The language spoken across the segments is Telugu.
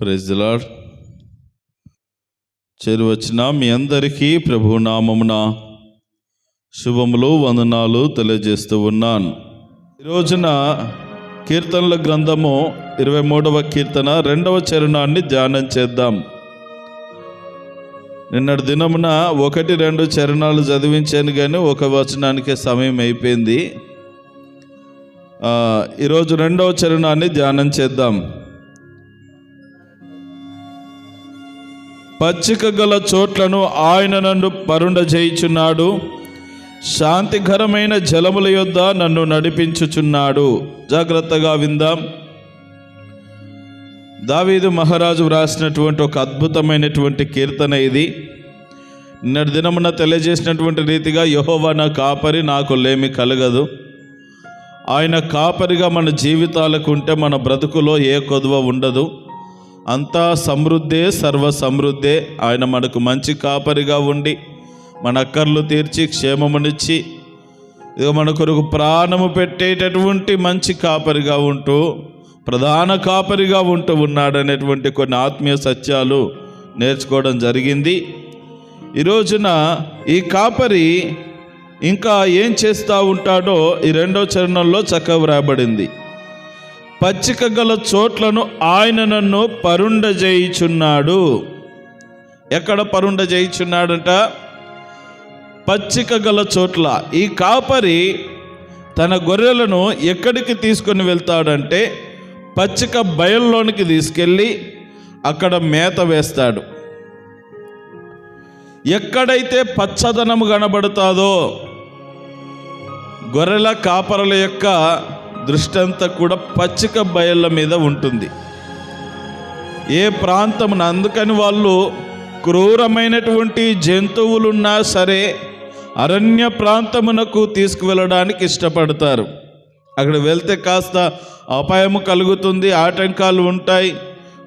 ప్రెజ్లాడ్ చేరువచ్చిన మీ అందరికీ ప్రభు నామమున శుభములు వందనాలు తెలియజేస్తూ ఉన్నాను. ఈ రోజున కీర్తనల గ్రంథము ఇరవై మూడవ కీర్తన రెండవ చరణాన్ని ధ్యానం చేద్దాం. నిన్నటి దినమున ఒకటి రెండు చరణాలు చదివించాను కానీ ఒక వచనానికే సమయం అయిపోయింది. ఈరోజు రెండవ చరణాన్ని ధ్యానం చేద్దాం. పచ్చిక గల చోట్లను ఆయన నన్ను పరుండజేయుచున్నాడు. శాంతికరమైన జలముల యొద్ద నన్ను నడిపించుచున్నాడు. జాగ్రత్తగా విందాం. దావీదు మహారాజు వ్రాసినటువంటి ఒక అద్భుతమైనటువంటి కీర్తన ఇది. నిన్నటి దినమున తెలియజేసినటువంటి రీతిగా యహోవా నా కాపరి నాకు లేమి కలగదు. ఆయన కాపరిగా మన జీవితాలకు ఉంటే మన బ్రతుకులో ఏ కొదువ ఉండదు. అంతా సమృద్ధే సర్వ సమృద్ధే ఆయన మనకు మంచి కాపరిగా ఉండి మన అక్కర్లు తీర్చి క్షేమమునిచ్చి ఇక మన కొరకు ప్రాణము పెట్టేటటువంటి మంచి కాపరిగా ఉంటూ ప్రధాన కాపరిగా ఉంటూ ఉన్నాడనేటువంటి కొన్ని ఆత్మీయ సత్యాలు నేర్చుకోవడం జరిగింది. ఈ రోజున ఈ కాపరి ఇంకా ఏం చేస్తూ ఉంటాడో ఈ రెండో చరణంలో చక్కగా వ్రాయబడింది. పచ్చిక గల చోట్లను ఆయన నన్ను పరుండ చేయుచున్నాడు ఎక్కడ పరుండ చేయుచున్నాడంట పచ్చిక గల చోట్ల. ఈ కాపరి తన గొర్రెలను ఎక్కడికి తీసుకొని వెళ్తాడంటే పచ్చిక బయల్లోనికి తీసుకెళ్ళి అక్కడ మేత వేస్తాడు. ఎక్కడైతే పచ్చదనం కనబడుతాదో గొర్రెల కాపరల యొక్క దృష్టి అంతా కూడా పచ్చిక బయళ్ళ మీద ఉంటుంది. ఏ ప్రాంతమున అందుకని వాళ్ళు క్రూరమైనటువంటి జంతువులున్నా సరే అరణ్య ప్రాంతమునకు తీసుకువెళ్ళడానికి ఇష్టపడతారు. అక్కడ వెళ్తే కాస్త అపాయం కలుగుతుంది ఆటంకాలు ఉంటాయి.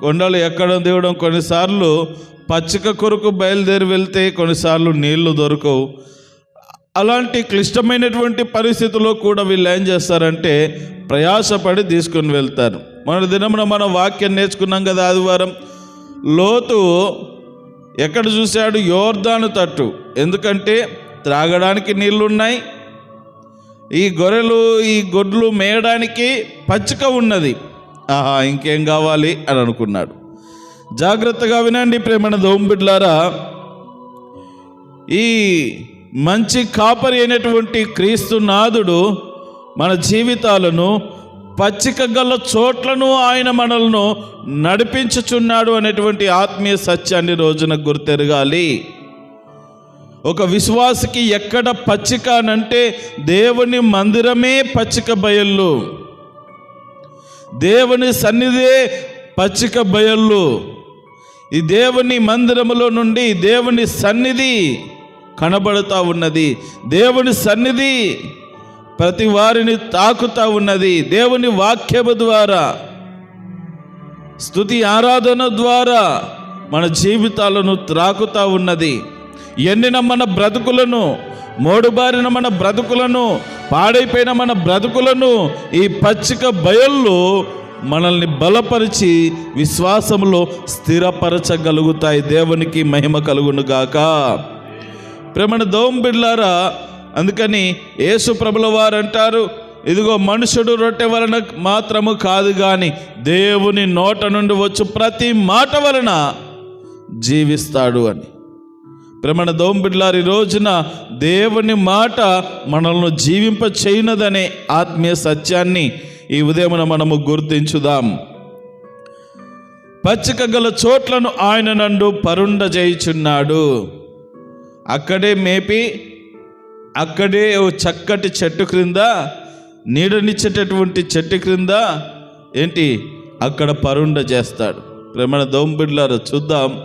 కొండలు ఎక్కడం దిగడం కొన్నిసార్లు పచ్చిక కొరకు బయలుదేరి వెళ్తే కొన్నిసార్లు నీళ్ళు దొరకవు. అలాంటి క్లిష్టమైనటువంటి పరిస్థితుల్లో కూడా వీళ్ళు ఏం చేస్తారంటే ప్రయాసపడి తీసుకుని వెళ్తారు. మన దినమున మనం వాక్యం నేర్చుకున్నాం కదా ఆదివారం. లోతు ఎక్కడ చూశాడు? యోర్దాను తట్టు. ఎందుకంటే త్రాగడానికి నీళ్ళున్నాయి. ఈ గొర్రెలు ఈ గొడ్లు మేయడానికి పచ్చిక ఉన్నది. ఆహా ఇంకేం కావాలి అని అనుకున్నాడు. జాగ్రత్తగా వినండి ప్రేమణ దోంబిడ్లారా. ఈ మంచి కాపరి అయినటువంటి క్రీస్తు నాథుడు మన జీవితాలను పచ్చిక గల చోట్లను ఆయన మనలను నడిపించుచున్నాడు అనేటువంటి ఆత్మీయ సత్యాన్ని రోజున గుర్తెరగాలి. ఒక విశ్వాసికి ఎక్కడ పచ్చిక అనంటే దేవుని మందిరమే పచ్చిక బయళ్ళు. దేవుని సన్నిధే పచ్చిక బయళ్ళు. ఈ దేవుని మందిరములో నుండి దేవుని సన్నిధి కనబడుతూ ఉన్నది. దేవుని సన్నిధి ప్రతి వారిని తాకుతా ఉన్నది. దేవుని వాక్యము ద్వారా స్తుతి ఆరాధన ద్వారా మన జీవితాలను త్రాకుతా ఉన్నది. ఎండిన మన బ్రతుకులను మోడుబారిన మన బ్రతుకులను పాడైపోయిన మన బ్రతుకులను ఈ పచ్చిక బయళ్ళు మనల్ని బలపరిచి విశ్వాసంలో స్థిరపరచగలుగుతాయి. దేవునికి మహిమ కలుగును గాక ప్రేమణ దోంబిడ్లారా అందుకని యేసు ప్రభుల వారు అంటారు ఇదిగో మనుషుడు రొట్టె వలన మాత్రము కాదు కానీ దేవుని నోట నుండి వచ్చు ప్రతి మాట వలన జీవిస్తాడు అని. ప్రమణ దోంబిడ్లారి రోజున దేవుని మాట మనల్ని జీవింప చేయనదనే ఆత్మీయ సత్యాన్ని ఈ ఉదయమున మనము గుర్తించుదాం. పచ్చిక గల చోట్లను ఆయన నండు పరుండ చేయుచున్నాడు అక్కడే మేపి అక్కడే ఓ చక్కటి చెట్టు క్రింద నీడనిచ్చేటటువంటి చెట్టు క్రింద ఏంటి అక్కడ పరుండ చేస్తాడు. ప్రేమణ దోంబిడ్లారు చూద్దాం.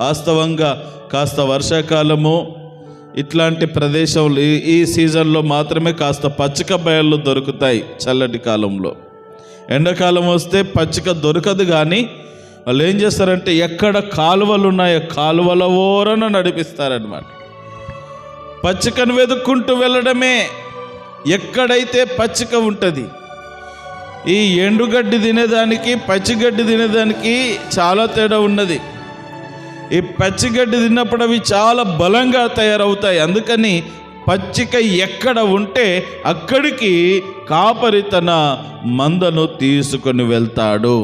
వాస్తవంగా కాస్త వర్షాకాలము ఇట్లాంటి ప్రదేశంలో ఈ- ఈ సీజన్లో మాత్రమే కాస్త పచ్చిక బయళ్ళు దొరుకుతాయి చల్లటి కాలంలో. ఎండాకాలం వస్తే పచ్చిక దొరకదు కానీ వాళ్ళు ఏం చేస్తారంటే ఎక్కడ కాలువలు ఉన్నాయో కాలువల ఓరన నడిపిస్తారనమాట పచ్చికను వెతుక్కుంటూ వెళ్ళడమే ఎక్కడైతే పచ్చిక ఉంటుంది ఈ ఎండుగడ్డి తినేదానికి పచ్చిగడ్డి తినేదానికి చాలా తేడా ఉన్నది. ఈ పచ్చిగడ్డి తిన్నప్పుడు అవి చాలా బలంగా తయారవుతాయి. అందుకని పచ్చిక ఎక్కడ ఉంటే అక్కడికి కాపరి తన మందను తీసుకొని వెళ్తాడు.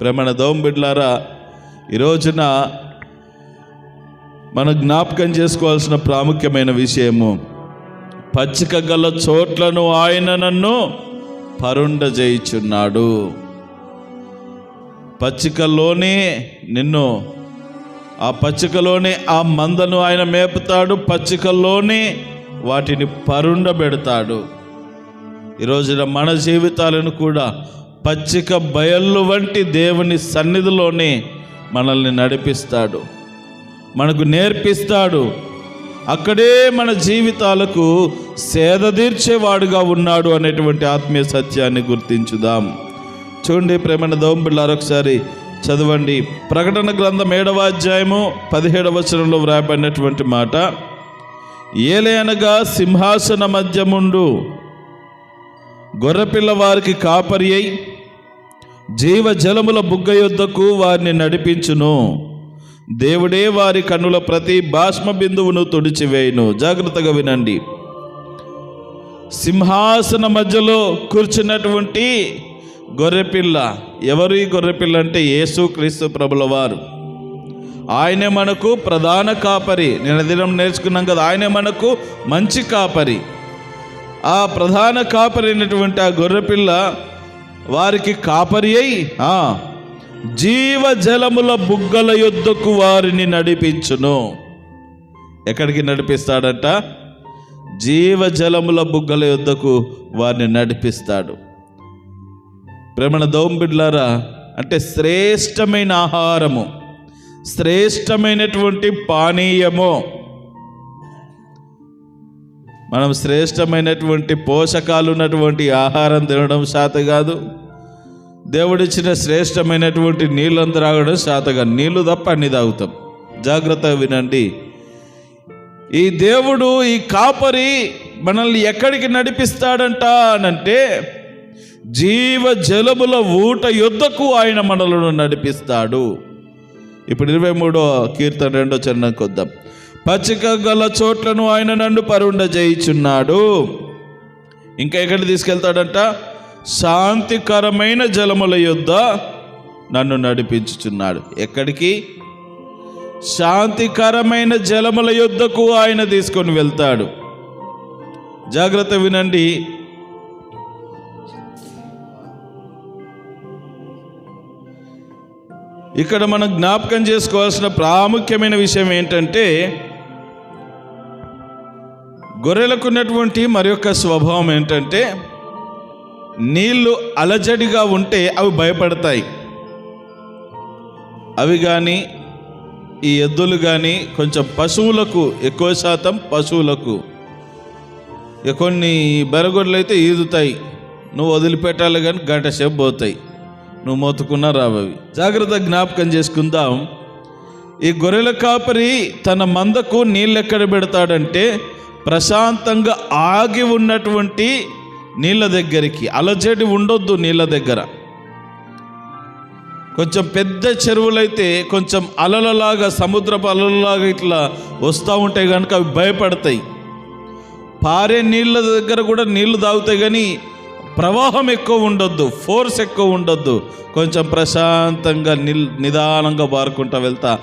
ప్రమణ దోంబిడ్లారా ఈ రోజున మనం జ్ఞాపకం చేసుకోవాల్సిన ప్రాముఖ్యమైన విషయము పచ్చిక గల చోట్లను ఆయన నన్ను పరుండ పరుండజేయుచున్నాడు పచ్చికలోనే నిన్ను ఆ పచ్చికలోనే ఆ మందను ఆయన మేపుతాడు పచ్చికలోనే వాటిని పరుండబెడతాడు ఈ రోజున మన జీవితాలను కూడా పచ్చిక బయళ్ళు వంటి దేవుని సన్నిధిలోనే మనల్ని నడిపిస్తాడు. మనకు నేర్పిస్తాడు. అక్కడే మన జీవితాలకు సేద తీర్చేవాడుగా ఉన్నాడు అనేటువంటి ఆత్మీయ సత్యాన్ని గుర్తించుదాం. చూడండి ప్రేమైన దోంబిళ్ళారు ఒకసారి చదవండి. ప్రకటన గ్రంథం ఏడవ అధ్యాయము పదిహేడవ వచనంలో వ్రాయబడినటువంటి మాట ఏలే సింహాసన మధ్యముండు గొర్రెపిల్ల వారికి కాపరి అయి జీవ జలముల బుగ్గ యొద్దకు వారిని నడిపించును. దేవుడే వారి కన్నుల ప్రతి బాష్మ బిందువును తుడిచివేయును. జాగ్రత్తగా వినండి. సింహాసన మధ్యలో కూర్చున్నటువంటి గొర్రెపిల్ల. ఎవరు ఈ గొర్రెపిల్ల అంటే? యేసు క్రీస్తు ప్రభుల వారు. ఆయనే మనకు ప్రధాన కాపరి. నిన్న దినం నేర్చుకున్నాం కదా ఆయనే మనకు మంచి కాపరి. ఆ ప్రధాన కాపరి అయినటువంటి ఆ గొర్రెపిల్ల వారికి కాపరి అయి జీవజలముల జీవ జలముల బుగ్గల యొద్దకు వారిని నడిపించును. ఎక్కడికి నడిపిస్తాడంట? జీవ జలముల బుగ్గల యొద్దకు వారిని నడిపిస్తాడు. ప్రేమణ దౌంబిడ్లారా అంటే శ్రేష్టమైన ఆహారము శ్రేష్టమైనటువంటి పానీయము. మనం శ్రేష్టమైనటువంటి పోషకాలు ఉన్నటువంటి ఆహారం తినడం శాత కాదు. దేవుడిచ్చిన శ్రేష్టమైనటువంటి నీళ్ళను త్రాగడం శాతగా నీళ్ళు నీళ్ళు తప్ప అన్ని తాగుతాం. జాగ్రత్తగా వినండి. ఈ దేవుడు ఈ కాపరి మనల్ని ఎక్కడికి నడిపిస్తాడంట అనంటే జీవ జలముల ఊట యుద్ధకు ఆయన మనలను నడిపిస్తాడు. ఇప్పుడు ఇరవై మూడో కీర్తన రెండో చరణంకి వద్దాం పచ్చిక గల చోట్లను ఆయన నన్ను పరుండ చేయుచున్నాడు ఇంకా ఎక్కడికి తీసుకెళ్తాడంట? శాంతికరమైన జలముల యొద్ద నన్ను నడిపించుచున్నాడు. ఎక్కడికి? శాంతికరమైన జలముల యొద్దకు ఆయన తీసుకొని వెళ్తాడు. జాగ్రత్త వినండి. ఇక్కడ మనం జ్ఞాపకం చేసుకోవాల్సిన ప్రాముఖ్యమైన విషయం ఏంటంటే గొర్రెలకు ఉన్నటువంటి మరి యొక్క స్వభావం ఏంటంటే నీళ్ళు అలజడిగా ఉంటే అవి భయపడతాయి. అవి కానీ ఈ ఎద్దులు కానీ కొంచెం పశువులకు ఎక్కువ శాతం పశువులకు. కొన్ని బెరగొడ్లు అయితే ఈదుతాయి. నువ్వు వదిలిపెట్టాలి కానీ గంట సేపు పోతాయి. నువ్వు మోతుకున్నా రావవి. జాగ్రత్త జ్ఞాపకం చేసుకుందాం. ఈ గొర్రెల కాపరి తన మందకు నీళ్ళు ఎక్కడ పెడతాడంటే ప్రశాంతంగా ఆగి ఉన్నటువంటి నీళ్ళ దగ్గరికి అలజడి ఉండొద్దు నీళ్ళ దగ్గర. కొంచెం పెద్ద చెరువులైతే కొంచెం అలలలాగా సముద్రపు అలలలాగా ఇట్లా వస్తూ ఉంటాయి కనుక అవి భయపడతాయి. పారే నీళ్ళ దగ్గర కూడా నీళ్ళు తాగుతాయి కానీ ప్రవాహం ఎక్కువ ఉండొద్దు ఫోర్స్ ఎక్కువ ఉండొద్దు. కొంచెం ప్రశాంతంగా నిల్ నిదానంగా బారుకుంటా వెళ్తా.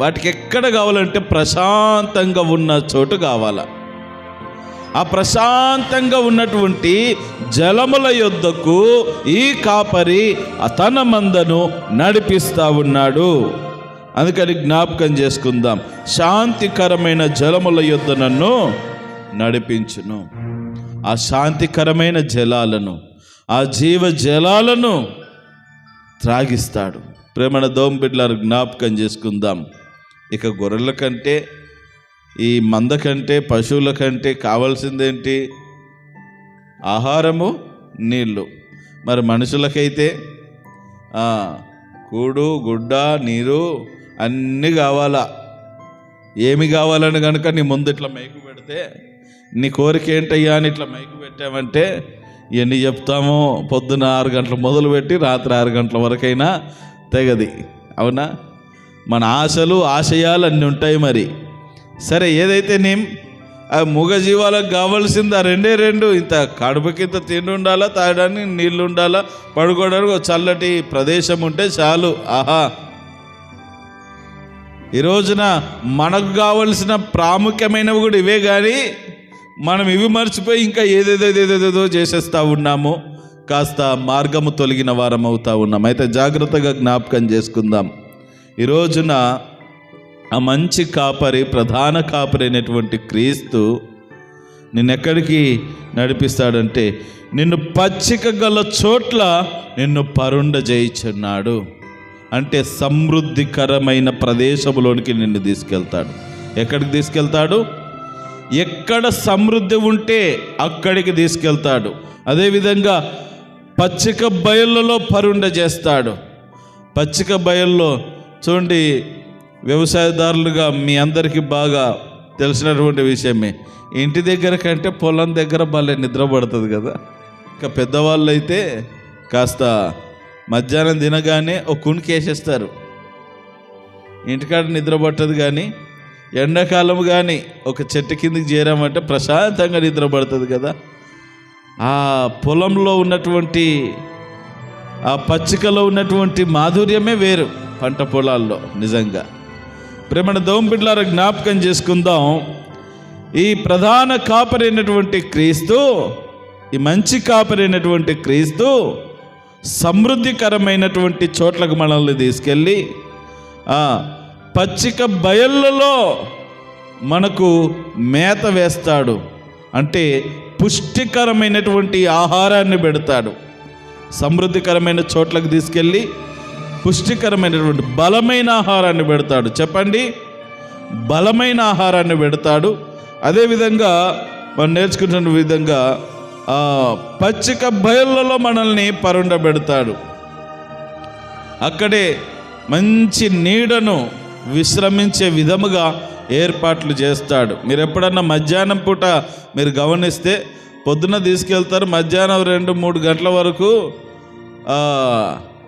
వాటికి ఎక్కడ కావాలంటే ప్రశాంతంగా ఉన్న చోటు కావాలా. ఆ ప్రశాంతంగా ఉన్నటువంటి జలముల యొద్దకు ఈ కాపరి తన మందను నడిపిస్తా ఉన్నాడు. అందుకని జ్ఞాపకం చేసుకుందాం. శాంతికరమైన జలముల యొద్ద నన్ను నడిపించును. ఆ శాంతికరమైన జలాలను ఆ జీవ జలాలను త్రాగిస్తాడు. ప్రేమణ దోంబిడ్లారు జ్ఞాపకం చేసుకుందాం. ఇక గొర్రెల కంటే ఈ మంద కంటే పశువుల కంటే కావాల్సిందేంటి? ఆహారము నీళ్ళు. మరి మనుషులకైతే కూడు గుడ్డ నీరు అన్నీ కావాలా? ఏమి కావాలని కనుక నీ ముందు ఇట్లా మైకు పెడితే నీ కోరిక ఏంటయ్యా అని ఇట్లా మైకు పెట్టామంటే ఎన్ని చెప్తామో పొద్దున ఆరు గంటలు మొదలుపెట్టి రాత్రి ఆరు గంటల వరకైనా తెగది. అవునా? మన ఆశలు ఆశయాలు అన్నీ ఉంటాయి మరి. సరే ఏదైతే నేను ఆ మూగజీవాలకు కావాల్సింది ఆ రెండే రెండు ఇంత కడుపుకి ఇంత తిండి ఉండాలా తాగడానికి నీళ్ళు ఉండాలా పడుకోవడానికి ఒక చల్లటి ప్రదేశం ఉంటే చాలు. ఆహా. ఈ రోజున మనకు కావలసిన ప్రాముఖ్యమైనవి కూడా ఇవే కానీ మనం ఇవి మర్చిపోయి ఇంకా ఏదేదేదేదేదో చేసేస్తూ ఉన్నాము. కాస్త మార్గము తొలగిన వారం అవుతూ ఉన్నాం. అయితే జాగ్రత్తగా జ్ఞాపకం చేసుకుందాం. ఈ రోజున ఆ మంచి కాపరి ప్రధాన కాపరి అయినటువంటి క్రీస్తు నిన్నెక్కడికి నడిపిస్తాడంటే నిన్ను పచ్చిక గల చోట్ల నిన్ను పరుండ చేయించున్నాడు అంటే సమృద్ధికరమైన ప్రదేశంలోనికి నిన్ను తీసుకెళ్తాడు. ఎక్కడికి తీసుకెళ్తాడు? ఎక్కడ సమృద్ధి ఉంటే అక్కడికి తీసుకెళ్తాడు. అదేవిధంగా పచ్చిక బయళ్ళలో పరుండ చేస్తాడు. పచ్చిక బయల్లో చూడండి వ్యవసాయదారులుగా మీ అందరికీ బాగా తెలిసినటువంటి విషయమే. ఇంటి దగ్గర కంటే పొలం దగ్గర భలే నిద్ర పడుతుంది కదా. ఇంకా పెద్దవాళ్ళు అయితే కాస్త మధ్యాహ్నం తినగానే ఒక కునికి వేసేస్తారు. ఇంటికాడ నిద్ర పట్టదు కానీ ఎండాకాలం కానీ ఒక చెట్టు కిందకి చేరామంటే ప్రశాంతంగా నిద్ర పడుతుంది కదా. ఆ పొలంలో ఉన్నటువంటి ఆ పచ్చికలో ఉన్నటువంటి మాధుర్యమే వేరు పంట పొలాల్లో నిజంగా. ప్రేమణ దోంబిడ్లార జ్ఞాపకం చేసుకుందాం. ఈ ప్రధాన కాపరైనటువంటి క్రీస్తు ఈ మంచి కాపరైనటువంటి క్రీస్తు సమృద్ధికరమైనటువంటి చోట్లకు మనల్ని తీసుకెళ్ళి పచ్చిక బయళ్ళలో మనకు మేత వేస్తాడు. అంటే పుష్టికరమైనటువంటి ఆహారాన్ని పెడతాడు. సమృద్ధికరమైన చోట్లకు తీసుకెళ్ళి పుష్టికరమైనటువంటి బలమైన ఆహారాన్ని పెడతాడు. చెప్పండి? బలమైన ఆహారాన్ని పెడతాడు. అదేవిధంగా మనం నేర్చుకుంటున్న విధంగా పచ్చిక బయళ్ళలో మనల్ని పరుండబెడతాడు. అక్కడే మంచి నీడను విశ్రమించే విధముగా ఏర్పాట్లు చేస్తాడు. మీరు ఎప్పుడన్నా మధ్యాహ్నం పూట మీరు గమనిస్తే పొద్దున తీసుకెళ్తారు మధ్యాహ్నం రెండు మూడు గంటల వరకు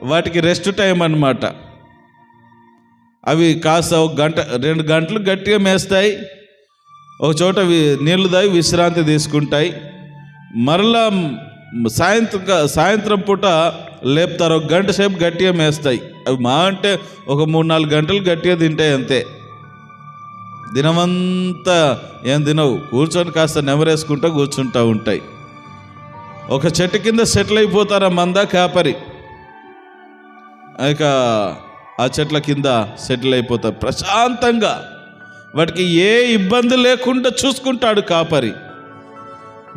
వాటికి రెస్ట్ టైం అన్నమాట. అవి కాస్త ఒక గంట రెండు గంటలు గట్టిగా మేస్తాయి. ఒక చోట నీళ్ళు దాగి విశ్రాంతి తీసుకుంటాయి. మరలా సాయంత్రం సాయంత్రం పూట లేపుతారు. ఒక గంట సేపు గట్టిగా మేస్తాయి. అవి మా అంటే ఒక మూడు నాలుగు గంటలు గట్టిగా తింటాయి అంతే. దినమంతా ఏం తినవు. కూర్చొని కాస్త నెమరేసుకుంటూ కూర్చుంటూ ఉంటాయి. ఒక చెట్టు కింద సెటిల్ అయిపోతారా మందా మంద కాపరి. యొక్క ఆ చెట్ల కింద సెటిల్ అయిపోతారు ప్రశాంతంగా వాటికి ఏ ఇబ్బంది లేకుండా చూసుకుంటాడు కాపరి.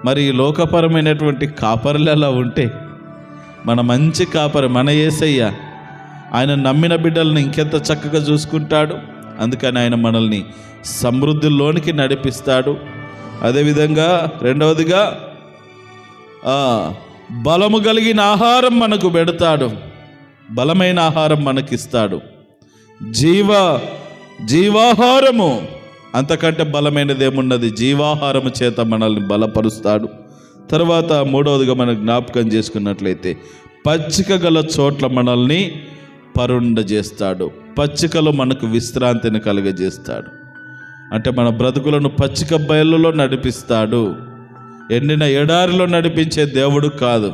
మరి లోకపరమైనటువంటి కాపరులు ఎలా ఉంటే మన మంచి కాపరి మన ఏసయ్య ఆయన నమ్మిన బిడ్డలను ఇంకెంత చక్కగా చూసుకుంటాడు. అందుకని ఆయన మనల్ని సమృద్ధిలోనికి నడిపిస్తాడు. అదేవిధంగా రెండవదిగా బలము కలిగిన ఆహారం మనకు పెడతాడు. బలమైన ఆహారం మనకిస్తాడు. జీవ జీవాహారము. అంతకంటే బలమైనది ఏమున్నది జీవాహారము చేత మనల్ని బలపరుస్తాడు. తర్వాత మూడవదిగా మనం జ్ఞాపకం చేసుకున్నట్లయితే పచ్చిక గల చోట్ల మనల్ని పరుండ చేస్తాడు పచ్చికలో మనకు విశ్రాంతిని కలుగజేస్తాడు. అంటే మన బ్రతుకులను పచ్చిక బయలులో నడిపిస్తాడు. ఎండిన ఎడారిలో నడిపించే దేవుడు కాదు.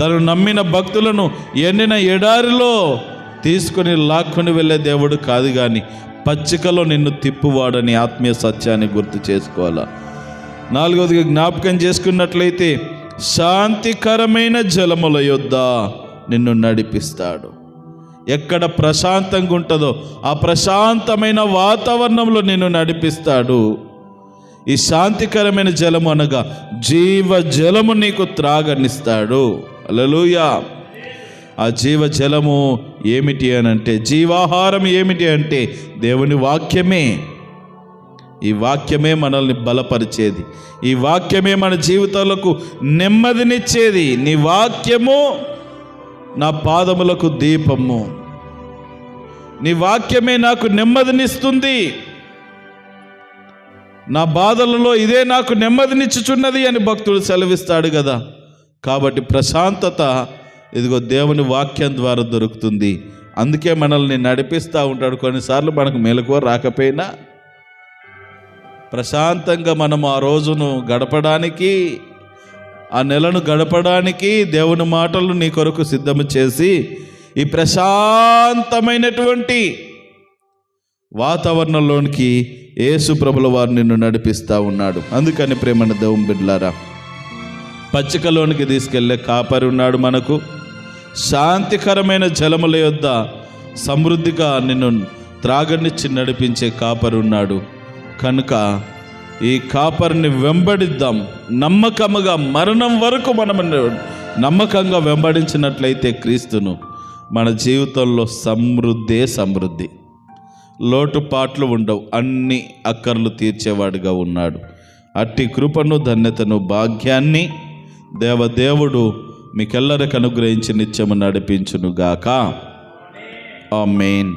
తను నమ్మిన భక్తులను ఎండిన ఎడారిలో తీసుకుని లాక్కొని వెళ్ళే దేవుడు కాదు కానీ పచ్చికలో నిన్ను తిప్పువాడని ఆత్మీయ సత్యాన్ని గుర్తు చేసుకోవాలా? నాలుగవదిగా జ్ఞాపకం చేసుకున్నట్లయితే శాంతికరమైన జలముల యొద్ద నిన్ను నడిపిస్తాడు. ఎక్కడ ప్రశాంతంగా ఉంటుందో ఆ ప్రశాంతమైన వాతావరణంలో నిన్ను నడిపిస్తాడు. ఈ శాంతికరమైన జలము అనగా జీవ జలము నీకు త్రాగనిస్తాడు. అలలుయా ఆ జీవ జలము ఏమిటి అని అంటే జీవాహారం ఏమిటి అంటే దేవుని వాక్యమే. ఈ వాక్యమే మనల్ని బలపరిచేది. ఈ వాక్యమే మన జీవితాలకు నెమ్మదినిచ్చేది. నీ వాక్యము నా పాదములకు దీపము. నీ వాక్యమే నాకు నెమ్మదినిస్తుంది. నా బాధలలో ఇదే నాకు నెమ్మదినిచ్చుచున్నది అని భక్తుడు సెలవిస్తాడు కదా. కాబట్టి ప్రశాంతత ఇదిగో దేవుని వాక్యం ద్వారా దొరుకుతుంది. అందుకే మనల్ని నడిపిస్తూ ఉంటాడు. కొన్నిసార్లు మనకు మెలకువ రాకపోయినా ప్రశాంతంగా మనం ఆ రోజును గడపడానికి ఆ నెలను గడపడానికి దేవుని మాటలు నీ కొరకు సిద్ధము చేసి ఈ ప్రశాంతమైనటువంటి వాతావరణంలోనికి యేసు ప్రభుల వారు నిన్ను నడిపిస్తూ ఉన్నాడు. అందుకని ప్రేమను దేవుని బిడ్లారా పచ్చికలోనికి తీసుకెళ్ళే కాపరి ఉన్నాడు మనకు. శాంతికరమైన జలముల యొద్ద సమృద్ధిగా నిన్ను త్రాగనిచ్చి నడిపించే కాపరి ఉన్నాడు. కనుక ఈ కాపరిని వెంబడిద్దాం. నమ్మకముగా మరణం వరకు మనం నమ్మకంగా వెంబడించినట్లయితే క్రీస్తును మన జీవితంలో సమృద్ధే సమృద్ధి. లోటుపాట్లు ఉండవు. అన్ని అక్కర్లు తీర్చేవాడిగా ఉన్నాడు. అట్టి కృపను ధన్యతను భాగ్యాన్ని దేవదేవుడు మీకెల్లరికి అనుగ్రహించి నిత్యము నడిపించునుగాక. మెయిన్